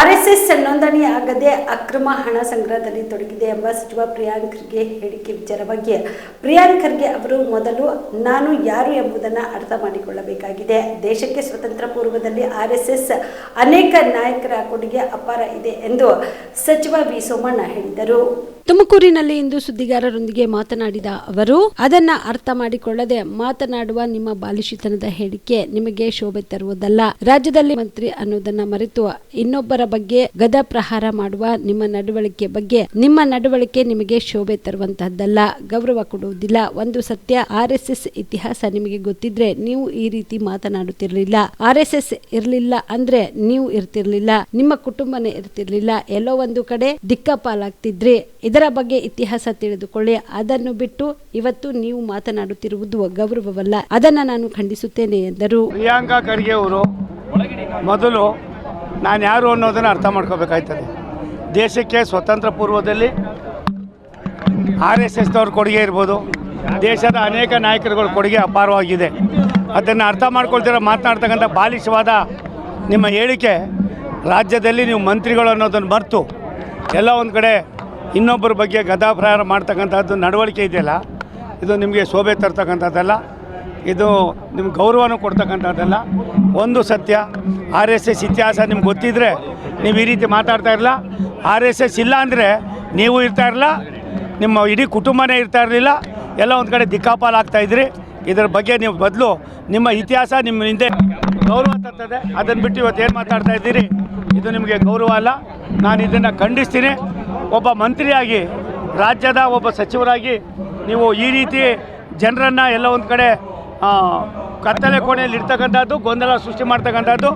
RSS ನೋಂದಣಿ ಆಗದೆ ಅಕ್ರಮ ಹಣ ಸಂಗ್ರಹದಲ್ಲಿ ತೊಡಗಿದೆ ಎಂಬ ಸಚಿವ ಪ್ರಿಯಾಂಕ್ ಖರ್ಗೆ ಹೇಳಿಕೆ ವಿಚಾರವಾಗಿ ಪ್ರಿಯಾಂಕ್ ಖರ್ಗೆ ಅವರು ಮೊದಲು ನಾನು ಯಾರು ಎಂಬುದನ್ನು ಅರ್ಥ ಮಾಡಿಕೊಳ್ಳಬೇಕಾಗಿದೆ. ದೇಶಕ್ಕೆ ಸ್ವತಂತ್ರ ಪೂರ್ವದಲ್ಲಿ ಆರ್ಎಸ್ಎಸ್ ಅನೇಕ ನಾಯಕರ ಕೊಡುಗೆ ಅಪಾರ ಇದೆ ಎಂದು ಸಚಿವ ವಿ ಸೋಮಣ್ಣ ಹೇಳಿದರು. ತುಮಕೂರಿನಲ್ಲಿ ಇಂದು ಸುದ್ದಿಗಾರರೊಂದಿಗೆ ಮಾತನಾಡಿದ ಅವರು, ಅದನ್ನ ಅರ್ಥ ಮಾಡಿಕೊಳ್ಳದೆ ಮಾತನಾಡುವ ನಿಮ್ಮ ಬಾಲಿಶಿತನದ ಹೇಳಿಕೆ ನಿಮಗೆ ಶೋಭೆ ತರುವುದಲ್ಲ. ರಾಜ್ಯದಲ್ಲಿ ಮಂತ್ರಿ ಅನ್ನೋದನ್ನ ಮರೆತು ಇನ್ನೊಬ್ಬರ ಬಗ್ಗೆ ಗದ ಪ್ರಹಾರ ಮಾಡುವ ನಿಮ್ಮ ನಡವಳಿಕೆ ಬಗ್ಗೆ, ನಿಮ್ಮ ನಡವಳಿಕೆ ನಿಮಗೆ ಶೋಭೆ ತರುವಂತಹದ್ದಲ್ಲ. ಗೌರವ ಕೊಡುವುದಿಲ್ಲ. ಒಂದು ಸತ್ಯ, ಆರ್ ಇತಿಹಾಸ ನಿಮಗೆ ಗೊತ್ತಿದ್ರೆ ನೀವು ಈ ರೀತಿ ಮಾತನಾಡುತ್ತಿರಲಿಲ್ಲ. ಆರ್ ಎಸ್ ಇರಲಿಲ್ಲ ಅಂದ್ರೆ ನೀವು ಇರ್ತಿರ್ಲಿಲ್ಲ. ನಿಮ್ಮ ಕುಟುಂಬನೇ ಇರ್ತಿರ್ಲಿಲ್ಲ. ಎಲ್ಲೋ ಒಂದು ಕಡೆ ದಿಕ್ಕಪಾಲಾಗ್ತಿದ್ರಿ ಇದರ ಬಗ್ಗೆ ಇತಿಹಾಸ ತಿಳಿದುಕೊಳ್ಳಿ. ಅದನ್ನು ಬಿಟ್ಟು ಇವತ್ತು ನೀವು ಮಾತನಾಡುತ್ತಿರುವುದು ಗೌರವವಲ್ಲ. ಅದನ್ನ ನಾನು ಖಂಡಿಸುತ್ತೇನೆ ಎಂದರು. ಪ್ರಿಯಾಂಕಾ ಖರ್ಗೆ ಅವರು ಮೊದಲು ನಾನು ಯಾರು ಅನ್ನೋದನ್ನು ಅರ್ಥ ಮಾಡ್ಕೋಬೇಕಾಯ್ತದೆ. ದೇಶಕ್ಕೆ ಸ್ವತಂತ್ರ ಪೂರ್ವದಲ್ಲಿ ಆರ್ ಎಸ್ ಎಸ್ನವ್ರ ಕೊಡುಗೆ ಇರ್ಬೋದು. ದೇಶದ ಅನೇಕ ನಾಯಕರುಗಳ ಕೊಡುಗೆ ಅಪಾರವಾಗಿದೆ. ಅದನ್ನು ಅರ್ಥ ಮಾಡ್ಕೊಳ್ತಿರೋ ಮಾತನಾಡ್ತಕ್ಕಂಥ ಬಾಲಿಷವಾದ ನಿಮ್ಮ ಹೇಳಿಕೆ, ರಾಜ್ಯದಲ್ಲಿ ನೀವು ಮಂತ್ರಿಗಳು ಅನ್ನೋದನ್ನು ಮರೆತು ಎಲ್ಲ ಒಂದು ಕಡೆ ಇನ್ನೊಬ್ಬರ ಬಗ್ಗೆ ಗದಾಪ್ರಹಾರ ಮಾಡ್ತಕ್ಕಂಥದ್ದು ನಡವಳಿಕೆ ಇದೆಯಲ್ಲ? ಇದು ನಿಮಗೆ ಶೋಭೆ ತರ್ತಕ್ಕಂಥದ್ದಲ್ಲ. ಇದು ನಿಮ್ಗೆ ಗೌರವನೂ ಕೊಡ್ತಕ್ಕಂಥದ್ದಲ್ಲ. ಒಂದು ಸತ್ಯ, ಆರ್ ಎಸ್ ಎಸ್ ಇತಿಹಾಸ ನಿಮ್ಗೆ ಗೊತ್ತಿದ್ದರೆ ನೀವು ಈ ರೀತಿ ಮಾತಾಡ್ತಾ ಇರಲ್ಲ ಆರ್ ಎಸ್ ಎಸ್ ಇಲ್ಲ ಅಂದರೆ ನೀವು ಇರ್ತಾ ಇರಲ್ಲ ನಿಮ್ಮ ಇಡೀ ಕುಟುಂಬನೇ ಇರ್ತಾ ಇರಲಿಲ್ಲ. ಎಲ್ಲ ಒಂದು ಕಡೆ ದಿಕ್ಕಾಪಾಲ್ ಆಗ್ತಾ ಇದ್ರಿ. ಬಗ್ಗೆ ನೀವು ಬದಲು ನಿಮ್ಮ ಇತಿಹಾಸ ನಿಮ್ಮ ಹಿಂದೆ ಗೌರವ ತರ್ತದೆ. ಅದನ್ನು ಬಿಟ್ಟು ಇವತ್ತು ಏನು ಮಾತಾಡ್ತಾ ಇದ್ದೀರಿ? ಇದು ನಿಮಗೆ ಗೌರವ ಅಲ್ಲ. ನಾನು ಇದನ್ನು ಖಂಡಿಸ್ತೀನಿ. ಒಬ್ಬ ಮಂತ್ರಿಯಾಗಿ, ರಾಜ್ಯದ ಒಬ್ಬ ಸಚಿವರಾಗಿ ನೀವು ಈ ರೀತಿ ಜನರನ್ನು ಎಲ್ಲ ಒಂದು ಕಡೆ ಕತ್ತಲೆ ಕೋಣೆಯಲ್ಲಿ ಇರ್ತಕ್ಕಂಥದ್ದು ಗೊಂದಲ ಸೃಷ್ಟಿ ಮಾಡ್ತಕ್ಕಂಥದ್ದು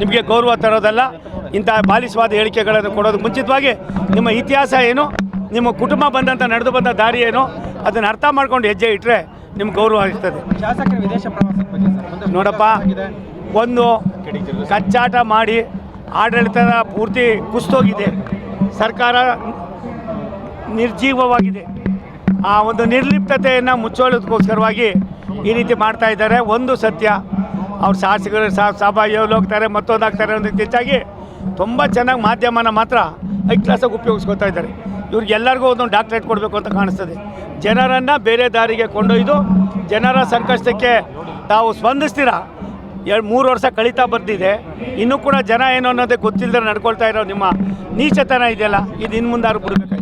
ನಿಮಗೆ ಗೌರವ ತರೋದಲ್ಲ. ಇಂಥ ಬಾಲಿಸವಾದ ಹೇಳಿಕೆಗಳನ್ನು ಕೊಡೋದು ಮುಂಚಿತವಾಗಿ ನಿಮ್ಮ ಇತಿಹಾಸ ಏನು ನಿಮ್ಮ ಕುಟುಂಬ ಬಂದಂಥ ನಡೆದು ಬಂದ ದಾರಿ ಏನು ಅದನ್ನು ಅರ್ಥ ಮಾಡ್ಕೊಂಡು ಹೆಜ್ಜೆ ಇಟ್ಟರೆ ನಿಮ್ಗೆ ಗೌರವ ಇರ್ತದೆ ನೋಡಪ್ಪ ಒಂದು ಕಚ್ಚಾಟ ಮಾಡಿ ಆಡಳಿತದ ಪೂರ್ತಿ ಕುಸ್ತೋಗಿದೆ. ಸರ್ಕಾರ ನಿರ್ಜೀವವಾಗಿದೆ. ಆ ಒಂದು ನಿರ್ಲಿಪ್ತತೆಯನ್ನು ಮುಚ್ಚೋಳೋದಕ್ಕೋಸ್ಕರವಾಗಿ ಈ ರೀತಿ ಮಾಡ್ತಾ ಇದ್ದಾರೆ. ಒಂದು ಸತ್ಯ, ಅವ್ರು ಶಾಸಕರು ಸಭಾಯಲ್ಲಿ ಹೋಗ್ತಾರೆ, ಮತ್ತೊಂದು ಆಗ್ತಾರೆ ಅನ್ನೋದಕ್ಕೆ ಹೆಚ್ಚಾಗಿ ತುಂಬ ಚೆನ್ನಾಗಿ ಮಾಧ್ಯಮನ ಮಾತ್ರ ಐ ಕ್ಲಾಸಾಗಿ ಉಪಯೋಗಿಸ್ಕೊತಾ ಇದ್ದಾರೆ. ಇವ್ರಿಗೆಲ್ಲರಿಗೂ ಒಂದು ಡಾಕ್ಟ್ರೇಟ್ ಕೊಡಬೇಕು ಅಂತ ಕಾಣಿಸ್ತದೆ. ಜನರನ್ನು ಬೇರೆ ದಾರಿಗೆ ಕೊಂಡೊಯ್ದು, ಜನರ ಸಂಕಷ್ಟಕ್ಕೆ ತಾವು ಸ್ಪಂದಿಸ್ತೀರಾ? ಎರಡು, ಮೂರು ವರ್ಷ ಕಳೀತಾ ಬರ್ತಿದೆ. ಇನ್ನೂ ಕೂಡ ಜನ ಏನು ಅನ್ನೋದೇ ಗೊತ್ತಿಲ್ಲದೆ ನಡ್ಕೊಳ್ತಾ ಇರೋ ನಿಮ್ಮ ನೀಚತನ ಇದೆಯಲ್ಲ, ಇದು ಇನ್ನು ಮುಂದಾರು ಬಿಡಬೇಕಾಯ್ತು.